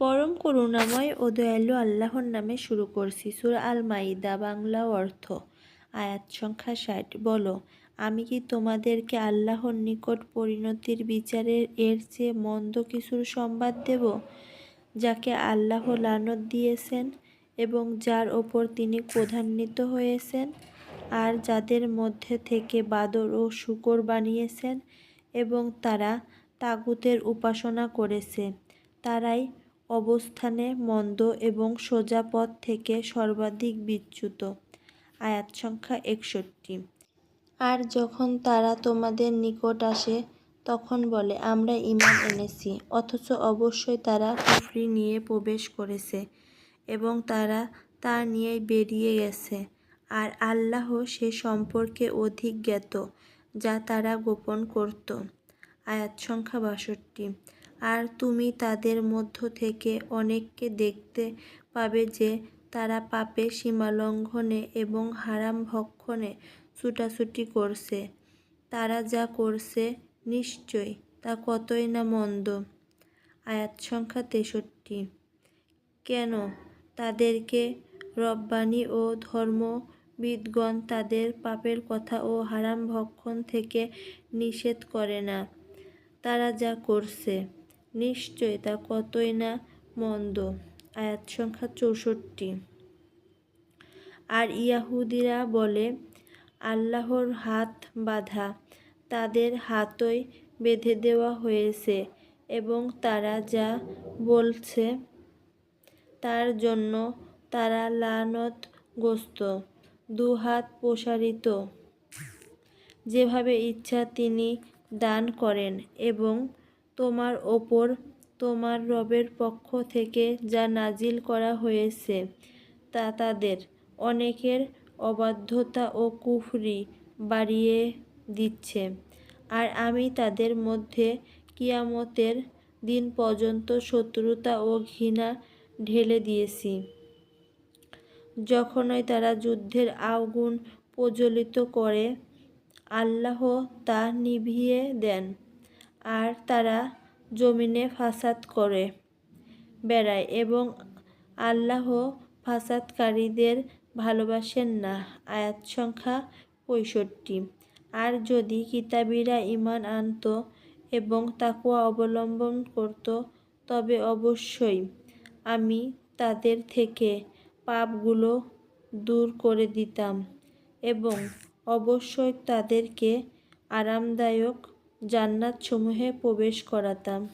পরম করুণাময় ও দয়ালু আল্লাহর নামে শুরু করছি সূরা আল মাইদা বাংলা অর্থ, আয়াত সংখ্যা ষাট। বলো, আমি কি তোমাদেরকে আল্লাহর নিকট পরিণতির বিচারের এর চেয়ে মন্দ কিছুর সংবাদ দেব, যাকে আল্লাহ লানত দিয়েছেন এবং যার ওপর তিনি প্রধান্বিত হয়েছেন, আর যাদের মধ্যে থেকে বাদর ও শুকর বানিয়েছেন এবং তারা তাগুতের উপাসনা করেছে? তারাই অবস্থানে মন্দ এবং সোজা পথ থেকে সর্বাধিক বিচ্যুত। আয়াত সংখ্যা একষট্টি। আর যখন তারা তোমাদের নিকট আসে, তখন বলে, আমরা ঈমান এনেছি, অথচ অবশ্যই তারা কুফরি নিয়ে প্রবেশ করেছে এবং তারা তা নিয়ে বেরিয়ে গেছে। আর আল্লাহ সে সম্পর্কে অধিক জ্ঞাত, যা তারা গোপন করত। আয়াত সংখ্যা বাষট্টি। আর তুমি তাদের মধ্য থেকে অনেককে দেখতে পাবে যে তারা পাপে সীমালঙ্ঘনে এবং হারাম ভক্ষণে ছুটাছুটি করছে। তারা যা করছে নিশ্চয়, তা কতই না মন্দ। আয়াত সংখ্যা তেষট্টি। কেন তাদেরকে রব্বানি ও ধর্মবিদগণ তাদের পাপের কথা ও হারাম ভক্ষণ থেকে নিষেধ করে না? তারা যা করছে নিশ্চয় তা কতই না মন্দ। আয়াত সংখ্যা চৌষট্টি। আর ইয়াহুদিরা বলে, আল্লাহর হাত বাঁধা, তাদের হাতই বেঁধে দেওয়া হয়েছে এবং তারা যা বলছে তার জন্য তারা লানত লানতগ্রস্ত, দুহাত প্রসারিত। যেভাবে ইচ্ছা তিনি দান করেন এবং তোমার ওপর তোমার রবের পক্ষ থেকে যা নাজিল করা হয়েছে তা তাদের অনেকের অবাধ্যতা ও কুফরি বাড়িয়ে দিচ্ছে। আর আমি তাদের মধ্যে কিয়ামতের দিন পর্যন্ত শত্রুতা ও ঘৃণা ঢেলে দিয়েছি। যখনই তারা যুদ্ধের আগুন প্রজ্বলিত করে, আল্লাহ তা নিভিয়ে দেন। আর তারা জমিনে ফাসাদ করে বেড়ায় এবং আল্লাহ ফাসাদকারীদের ভালোবাসেন না। আয়াত সংখ্যা পঁয়ষট্টি। আর যদি কিতাবীরা ইমান আনত এবং তাকুয়া অবলম্বন করত, তবে অবশ্যই আমি তাদের থেকে পাপগুলো দূর করে দিতাম এবং অবশ্যই তাদেরকে আরামদায়ক জান্নাতসমূহে প্রবেশ করাতাম।